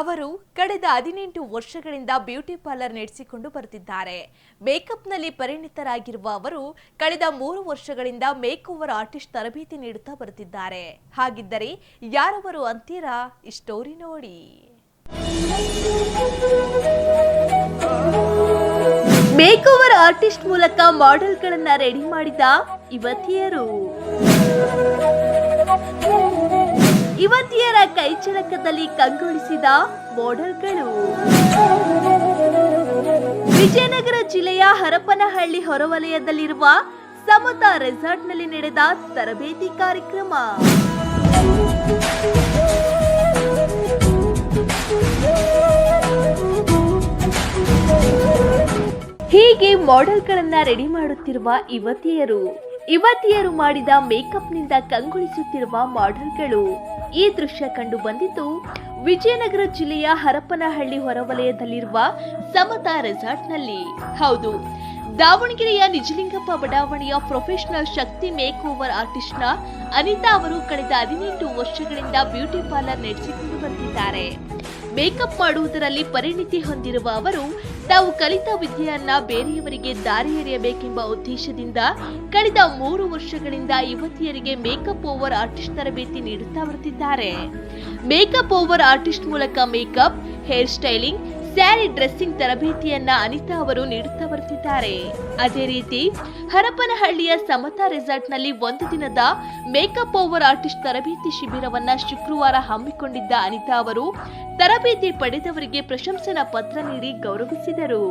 ಅವರು ಕಳೆದ ಹದಿನೆಂಟು ವರ್ಷಗಳಿಂದ ಬ್ಯೂಟಿ ಪಾರ್ಲರ್ ನಡೆಸಿಕೊಂಡು ಬರುತ್ತಿದ್ದಾರೆ. ಮೇಕಪ್ನಲ್ಲಿ ಪರಿಣಿತರಾಗಿರುವ ಅವರು ಕಳೆದ ಮೂರು ವರ್ಷಗಳಿಂದ ಮೇಕ್ ಓವರ್ ಆರ್ಟಿಸ್ಟ್ ತರಬೇತಿ ನೀಡುತ್ತಾ ಬರುತ್ತಿದ್ದಾರೆ. ಹಾಗಿದ್ದರೆ ಯಾರವರು ಅಂತೀರಾ? ಈ ಸ್ಟೋರಿ ನೋಡಿ. ಮೇಕ್ ಓವರ್ ಆರ್ಟಿಸ್ಟ್ ಮೂಲಕ ಮಾಡೆಲ್ಗಳನ್ನ ರೆಡಿ ಮಾಡಿದ ಯುವತಿಯರು. ಯುವತಿಯರ ಕೈಚಳಕದಲ್ಲಿ ಕಂಗೊಳಿಸಿದ ಮಾಡೆಲ್ಗಳು. ವಿಜಯನಗರ ಜಿಲ್ಲೆಯ ಹರಪನಹಳ್ಳಿ ಹೊರವಲಯದಲ್ಲಿರುವ ಸಮತಾ ರೆಸಾರ್ಟ್ನಲ್ಲಿ ನಡೆದ ತರಬೇತಿ ಕಾರ್ಯಕ್ರಮ. ಹೀಗೆ ಮಾಡೆಲ್ಗಳನ್ನ ರೆಡಿ ಮಾಡುತ್ತಿರುವ ಯುವತಿಯರು ಯುವತಿಯರು ಮಾಡಿದ ಮೇಕಪ್ನಿಂದ ಕಂಗೊಳಿಸುತ್ತಿರುವ ಮಾಡೆಲ್ಗಳು. ಈ ದೃಶ್ಯ ಕಂಡು ಬಂದಿದ್ದು ವಿಜಯನಗರ ಜಿಲ್ಲೆಯ ಹರಪನಹಳ್ಳಿ ಹೊರವಲಯದಲ್ಲಿರುವ ಸಮತಾ ರೆಸಾರ್ಟ್ನಲ್ಲಿ. ಹೌದು, ದಾವಣಗೆರೆಯ ನಿಜಲಿಂಗಪ್ಪ ಬಡಾವಣೆಯ ಪ್ರೊಫೆಷನಲ್ ಶಕ್ತಿ ಮೇಕ್ ಓವರ್ ಆರ್ಟಿಸ್ಟ್ನ ಅನಿತಾ ಅವರು ಕಳೆದ ಹದಿನೆಂಟು ವರ್ಷಗಳಿಂದ ಬ್ಯೂಟಿ ಪಾರ್ಲರ್ ನಡೆಸಿಕೊಂಡು ಬಂದಿದ್ದಾರೆ. ಮೇಕಪ್ ಮಾಡುವುದರಲ್ಲಿ ಪರಿಣಿತಿ ಹೊಂದಿರುವ ಅವರು ತಾವು ಕಲಿತ ವಿದ್ಯೆಯನ್ನ ಬೇರೆಯವರಿಗೆ ದಾರಿ ಎರೆಯಬೇಕೆಂಬ ಉದ್ದೇಶದಿಂದ ಕಳೆದ ಮೂರು ವರ್ಷಗಳಿಂದ ಯುವತಿಯರಿಗೆ ಮೇಕಪ್ ಓವರ್ ಆರ್ಟಿಸ್ಟ್ ತರಬೇತಿ ನೀಡುತ್ತಾ ಬರುತ್ತಿದ್ದಾರೆ ಮೇಕಪ್ ಓವರ್ ಆರ್ಟಿಸ್ಟ್ ಮೂಲಕ makeup, hair styling saree dressing ತರಬೇತಿಯನ್ನ Anita ಅವರು ನೀಡುತ್ತಾ ಬರುತ್ತಿದ್ದಾರೆ. ಅದೇ ರೀತಿ ಹರಪನಹಳ್ಳಿಯ ಸಮತಾ ರೆಸಾರ್ಟ್ನಲ್ಲಿ ಒಂದು ದಿನದ ಮೇಕಪ್ ಓವರ್ ಆರ್ಟಿಸ್ಟ್ ತರಬೇತಿ ಶಿಬಿರವನ್ನ ಶುಕ್ರವಾರ ಹಮ್ಮಿಕೊಂಡಿದ್ದ ಅನಿತಾ ಅವರು ತರಬೇತಿ ಪಡೆದವರಿಗೆ ಪ್ರಶಂಸನಾ ಪತ್ರ ನೀಡಿ ಗೌರವಿಸಿದರು.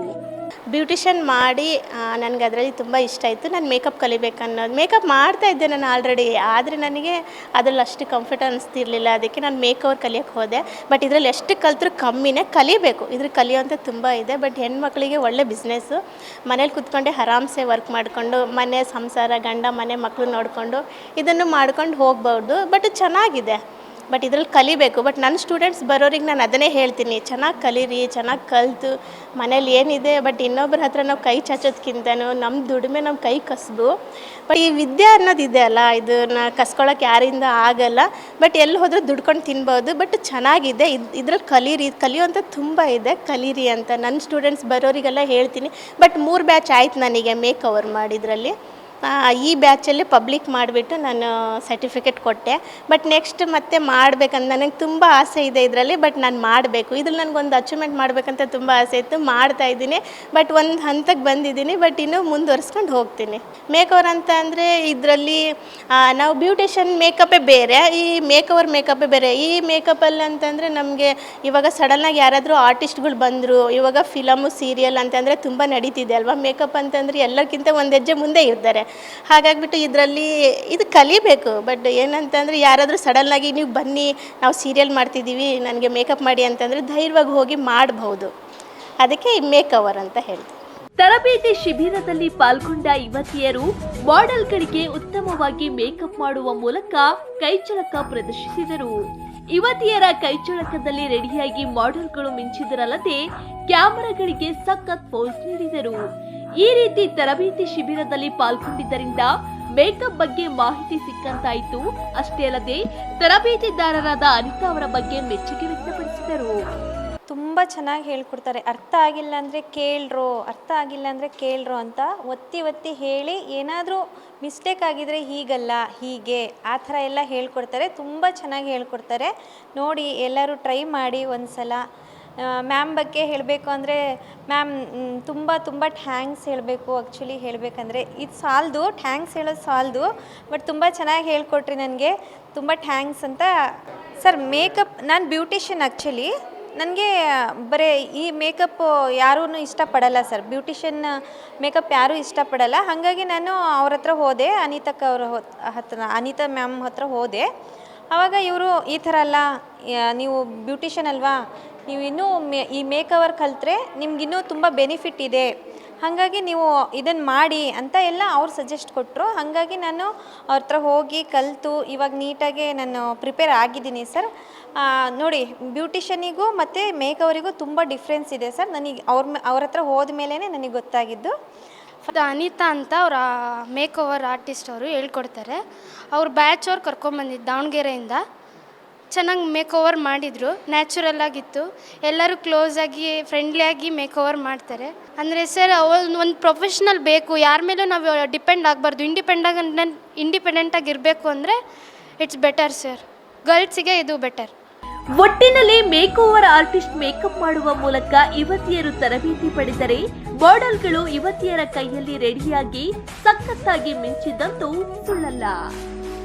ಬ್ಯೂಟಿಷಿಯನ್ ಮಾಡಿ ನನಗೆ ಅದರಲ್ಲಿ ತುಂಬ ಇಷ್ಟ ಆಯಿತು. ನಾನು ಮೇಕಪ್ ಕಲಿಬೇಕನ್ನೋದು ಮೇಕಪ್ ಮಾಡ್ತಾ ಇದ್ದೆ ನಾನು ಆಲ್ರೆಡಿ. ಆದರೆ ನನಗೆ ಅದರಲ್ಲಿ ಅಷ್ಟು ಕಂಫರ್ಟ್ ಅನಿಸ್ತಿರ್ಲಿಲ್ಲ. ಅದಕ್ಕೆ ನಾನು ಮೇಕವರ್ ಕಲಿಯೋಕೆ ಕಲಿಯೋಕ್ಕೆ ಹೋದೆ. ಬಟ್ ಇದರಲ್ಲಿ ಎಷ್ಟು ಕಲಿತರೂ ಕಮ್ಮಿನೇ ಕಲಿಬೇಕು. ಇದ್ರ ಕಲಿಯೋಂಥ ತುಂಬ ಇದೆ. ಬಟ್ ಹೆಣ್ಮಕ್ಳಿಗೆ ಒಳ್ಳೆ ಬಿಸ್ನೆಸ್ಸು ಮನೇಲಿ ಕುತ್ಕೊಂಡೆ ಆರಾಮ್ಸೆ ವರ್ಕ್ ಮಾಡಿಕೊಂಡು, ಮನೆ ಸಂಸಾರ, ಗಂಡ ಮನೆ ಮಕ್ಕಳು ನೋಡಿಕೊಂಡು ಇದನ್ನು ಮಾಡ್ಕೊಂಡು ಹೋಗ್ಬೌದು. ಬಟ್ ಚೆನ್ನಾಗಿದೆ. ಬಟ್ ಇದ್ರಲ್ಲಿ ಕಲಿಬೇಕು. ಬಟ್ ನನ್ನ ಸ್ಟೂಡೆಂಟ್ಸ್ ಬರೋರಿಗೆ ನಾನು ಅದನ್ನೇ ಹೇಳ್ತೀನಿ. ಚೆನ್ನಾಗಿ ಕಲೀರಿ, ಚೆನ್ನಾಗಿ ಕಲಿತು. ಮನೇಲಿ ಏನಿದೆ, ಬಟ್ ಇನ್ನೊಬ್ಬರ ಹತ್ರ ನಾವು ಕೈ ಚಾಚೋದ್ಕಿಂತನೂ ನಮ್ಮ ದುಡಿಮೆ ನಮ್ಮ ಕೈ ಕಸಬು. ಬಟ್ ಈ ವಿದ್ಯೆ ಅನ್ನೋದಿದೆ ಅಲ್ಲ, ಇದನ್ನ ಕಸ್ಕೊಳ್ಳೋಕೆ ಯಾರಿಂದ ಆಗಲ್ಲ. ಬಟ್ ಎಲ್ಲಿ ಹೋದರೂ ದುಡ್ಕೊಂಡು ತಿನ್ಬೋದು. ಬಟ್ ಚೆನ್ನಾಗಿದೆ. ಇದು, ಇದ್ರಲ್ಲಿ ಕಲೀರಿ. ಕಲಿಯುವಂಥ ತುಂಬ ಇದೆ. ಕಲೀರಿ ಅಂತ. ನನ್ನ ಸ್ಟೂಡೆಂಟ್ಸ್ ಬರೋರಿಗೆಲ್ಲ ಹೇಳ್ತೀನಿ. ಬಟ್ ಮೂರು ಬ್ಯಾಚ್ ಆಯ್ತು ನನಗೆ ಮೇಕ್ ಓವರ್ ಮಾಡಿದ್ರಲ್ಲಿ. ಈ ಬ್ಯಾಚಲ್ಲಿ ಪಬ್ಲಿಕ್ ಮಾಡಿಬಿಟ್ಟು ನಾನು ಸರ್ಟಿಫಿಕೇಟ್ ಕೊಟ್ಟೆ. ಬಟ್ ನೆಕ್ಸ್ಟ್ ಮತ್ತೆ ಮಾಡಬೇಕಂತ ನನಗೆ ತುಂಬ ಆಸೆ ಇದೆ ಇದರಲ್ಲಿ ಬಟ್ ನಾನು ಮಾಡಬೇಕು. ಇದ್ರಲ್ಲಿ ನನಗೊಂದು ಅಚೀವ್ಮೆಂಟ್ ಮಾಡಬೇಕಂತ ತುಂಬ ಆಸೆ ಇತ್ತು. ಮಾಡ್ತಾ ಇದ್ದೀನಿ. ಬಟ್ ಒಂದು ಹಂತಕ್ಕೆ ಬಂದಿದ್ದೀನಿ ಬಟ್ ಇನ್ನೂ ಮುಂದುವರ್ಸ್ಕೊಂಡು ಹೋಗ್ತೀನಿ. ಮೇಕವರ್ ಅಂತ ಅಂದರೆ ಇದರಲ್ಲಿ ನಾವು ಬ್ಯೂಟಿಷನ್ ಮೇಕಪ್ಪೇ ಬೇರೆ. ಈ ಮೇಕವರ್ ಮೇಕಪ್ಪೇ ಬೇರೆ. ಈ ಮೇಕಪ್ಪಲ್ಲಿ ಅಂತಂದರೆ ನಮಗೆ ಇವಾಗ ಸಡನ್ನಾಗಿ ಯಾರಾದರೂ ಆರ್ಟಿಸ್ಟ್ಗಳು ಬಂದರು, ಇವಾಗ ಫಿಲಮು ಸೀರಿಯಲ್ ಅಂತಂದರೆ ತುಂಬ ನಡೀತಿದೆ ಅಲ್ವಾ? ಮೇಕಪ್ ಅಂತಂದರೆ ಎಲ್ಲರಿಗಿಂತ ಒಂದು ಹೆಜ್ಜೆ ಮುಂದೆ ಇರ್ತಾರೆ. ಹಾಗಾಗಿಬಿಟ್ಟು ಇದರಲ್ಲಿ ಇದು ಕಲಿಬೇಕು ಬಟ್ ಏನಂತಂದರೆ ಯಾರಾದರೂ ಸಡನ್ನಾಗಿ ನೀವು ಬನ್ನಿ, ನಾವು ಸೀರಿಯಲ್ ಮಾಡ್ತಿದ್ದೀವಿ, ನನಗೆ ಮೇಕಪ್ ಮಾಡಿ ಅಂತಂದರೆ ಧೈರ್ಯವಾಗಿ ಹೋಗಿ ಮಾಡಬಹುದು ಅದಕ್ಕೆ ಈ ಮೇಕ್ ಓವರ್ ಅಂತ ಹೇಳಿ ತರಬೇತಿ ಶಿಬಿರದಲ್ಲಿ ಪಾಲ್ಗೊಂಡ ಯುವತಿಯರು ಮಾಡೆಲ್ಗಳಿಗೆ ಉತ್ತಮವಾಗಿ ಮೇಕಪ್ ಮಾಡುವ ಮೂಲಕ ಕೈಚಳಕ ಪ್ರದರ್ಶಿಸಿದರು. ಯುವತಿಯರ ಕೈಚಳಕದಲ್ಲಿ ರೆಡಿಯಾಗಿ ಮಾಡೆಲ್ಗಳು ಮಿಂಚಿದರಲ್ಲದೆ ಕ್ಯಾಮೆರಾಗಳಿಗೆ ಸಖತ್ ಪೋಸ್ ನೀಡಿದರು. ಈ ರೀತಿ ತರಬೇತಿ ಶಿಬಿರದಲ್ಲಿ ಪಾಲ್ಗೊಂಡಿದ್ದರಿಂದ ಮೇಕಪ್ ಬಗ್ಗೆ ಮಾಹಿತಿ ಸಿಕ್ಕಂತಾಯಿತು. ಅಷ್ಟೇ ಅಲ್ಲದೆ ತರಬೇತಿದಾರರಾದ ಅನಿತಾ ಅವರ ಬಗ್ಗೆ ಮೆಚ್ಚುಗೆ ವ್ಯಕ್ತಪಡಿಸಿದರು. ತುಂಬ ಚೆನ್ನಾಗಿ ಹೇಳ್ಕೊಡ್ತಾರೆ. ಅರ್ಥ ಆಗಿಲ್ಲ ಅಂದರೆ ಕೇಳ್ರೋ, ಅರ್ಥ ಆಗಿಲ್ಲ ಅಂದರೆ ಕೇಳ್ರೋ ಅಂತ ಒತ್ತಿ ಒತ್ತಿ ಹೇಳಿ ಏನಾದರೂ ಮಿಸ್ಟೇಕ್ ಆಗಿದರೆ ಹೀಗಲ್ಲ, ಹೀಗೆ ಆ ಥರ ಎಲ್ಲ ಹೇಳ್ಕೊಡ್ತಾರೆ. ತುಂಬ ಚೆನ್ನಾಗಿ ಹೇಳ್ಕೊಡ್ತಾರೆ. ನೋಡಿ ಎಲ್ಲರೂ ಟ್ರೈ ಮಾಡಿ ಒಂದು ಸಲ ಮ್ಯಾಮ್ ಬಗ್ಗೆ ಹೇಳಬೇಕು ಅಂದರೆ, ಮ್ಯಾಮ್ ತುಂಬ ತುಂಬ ಥ್ಯಾಂಕ್ಸ್ ಹೇಳಬೇಕು ಆ್ಯಕ್ಚುಲಿ ಹೇಳಬೇಕಂದ್ರೆ. ಇದು ಸಾಲ್ದು, ಥ್ಯಾಂಕ್ಸ್ ಹೇಳೋದು ಸಾಲ್ದು, ಬಟ್ ತುಂಬ ಚೆನ್ನಾಗಿ ಹೇಳ್ಕೊಟ್ರಿ ನನಗೆ. ತುಂಬ ಥ್ಯಾಂಕ್ಸ್ ಅಂತ. ಸರ್, ಮೇಕಪ್, ನಾನು ಬ್ಯೂಟಿಷಿಯನ್ ಆ್ಯಕ್ಚುಲಿ ನನಗೆ, ಬರೀ, ಈ ಮೇಕಪ್ ಯಾರೂ ಇಷ್ಟಪಡಲ್ಲ ಸರ್. ಬ್ಯೂಟಿಷಿಯನ್, ಮೇಕಪ್ ಯಾರೂ ಇಷ್ಟಪಡಲ್ಲ. ಹಾಗಾಗಿ ನಾನು ಅವ್ರ ಹತ್ರ ಹೋದೆ, ಅನಿತಕ್ಕ ಅವ್ರ ಹೊತ್- ಹತ್ರ, ಅನಿತಾ ಮ್ಯಾಮ್ ಹತ್ರ ಹೋದೆ. ಆವಾಗ ಇವರು ಈ ಥರ ಅಲ್ಲ ನೀವು ಬ್ಯೂಟಿಷನ್ ಅಲ್ವಾ? ನೀವು ಇನ್ನೂ ಮೇ, ಈ ಮೇಕವರ್ ಕಲಿತ್ರೆ ನಿಮ್ಗಿನ್ನೂ ತುಂಬ ಬೆನಿಫಿಟ್ ಇದೆ. ಹಾಗಾಗಿ ನೀವು ಇದನ್ನು ಮಾಡಿ ಅಂತ ಎಲ್ಲ ಅವ್ರು ಸಜೆಸ್ಟ್ ಕೊಟ್ಟರು ಹಾಗಾಗಿ ನಾನು ಅವ್ರ ಹತ್ರ ಹೋಗಿ ಕಲಿತು, ಇವಾಗ ನೀಟಾಗಿ ನಾನು ಪ್ರಿಪೇರ್ ಆಗಿದ್ದೀನಿ ಸರ್. ನೋಡಿ ಬ್ಯೂಟಿಷನಿಗೂ ಮತ್ತು ಮೇಕವರಿಗೂ ತುಂಬ ಡಿಫ್ರೆನ್ಸ್ ಇದೆ ಸರ್. ನನಗೆ ಅವ್ರ ಅವ್ರ ಹತ್ರ ಹೋದ ಮೇಲೇ ನನಗೆ ಗೊತ್ತಾಗಿದ್ದು. ಅದು ಅನಿತಾ ಅಂತ ಅವರ ಮೇಕ್ ಓವರ್ ಆರ್ಟಿಸ್ಟ್ ಅವರು ಹೇಳ್ಕೊಡ್ತಾರೆ. ಅವ್ರ ಬ್ಯಾಚ್ ಅವ್ರು ಕರ್ಕೊಂಬಂದಿದ್ದು ದಾವಣಗೆರೆಯಿಂದ. ಚೆನ್ನಾಗಿ ಮೇಕ್ ಓವರ್ ಮಾಡಿದರು ನ್ಯಾಚುರಲ್ ಆಗಿತ್ತು. ಎಲ್ಲರೂ ಕ್ಲೋಸ್ ಆಗಿ ಫ್ರೆಂಡ್ಲಿ ಆಗಿ ಮೇಕ್ ಓವರ್ ಮಾಡ್ತಾರೆ. ಅಂದರೆ ಸರ್ ಒಂದು ಪ್ರೊಫೆಷ್ನಲ್ ಬೇಕು. ಯಾರ ಮೇಲೂ ನಾವು ಡಿಪೆಂಡ್ ಆಗಬಾರ್ದು. ಇಂಡಿಪೆಂಡಾಗಿ ಇಂಡಿಪೆಂಡೆಂಟಾಗಿ ಇರಬೇಕು ಅಂದರೆ ಇಟ್ಸ್ ಬೆಟರ್ ಸರ್ ಗರ್ಲ್ಸಿಗೆ ಇದು ಬೆಟರ್ ಒಟ್ಟಿನಲ್ಲಿ ಮೇಕ್ ಓವರ್ ಆರ್ಟಿಸ್ಟ್ ಮೇಕಪ್ ಮಾಡುವ ಮೂಲಕ ಯುವತಿಯರು ತರಬೇತಿ ಪಡೆದರೆ ಮಾಡೆಲ್ಗಳು ಯುವತಿಯರ ಕೈಯಲ್ಲಿ ರೆಡಿಯಾಗಿ ಸಖತ್ತಾಗಿ ಮಿಂಚಿದ್ದಂತೂ ಸುಳ್ಳಲ್ಲ.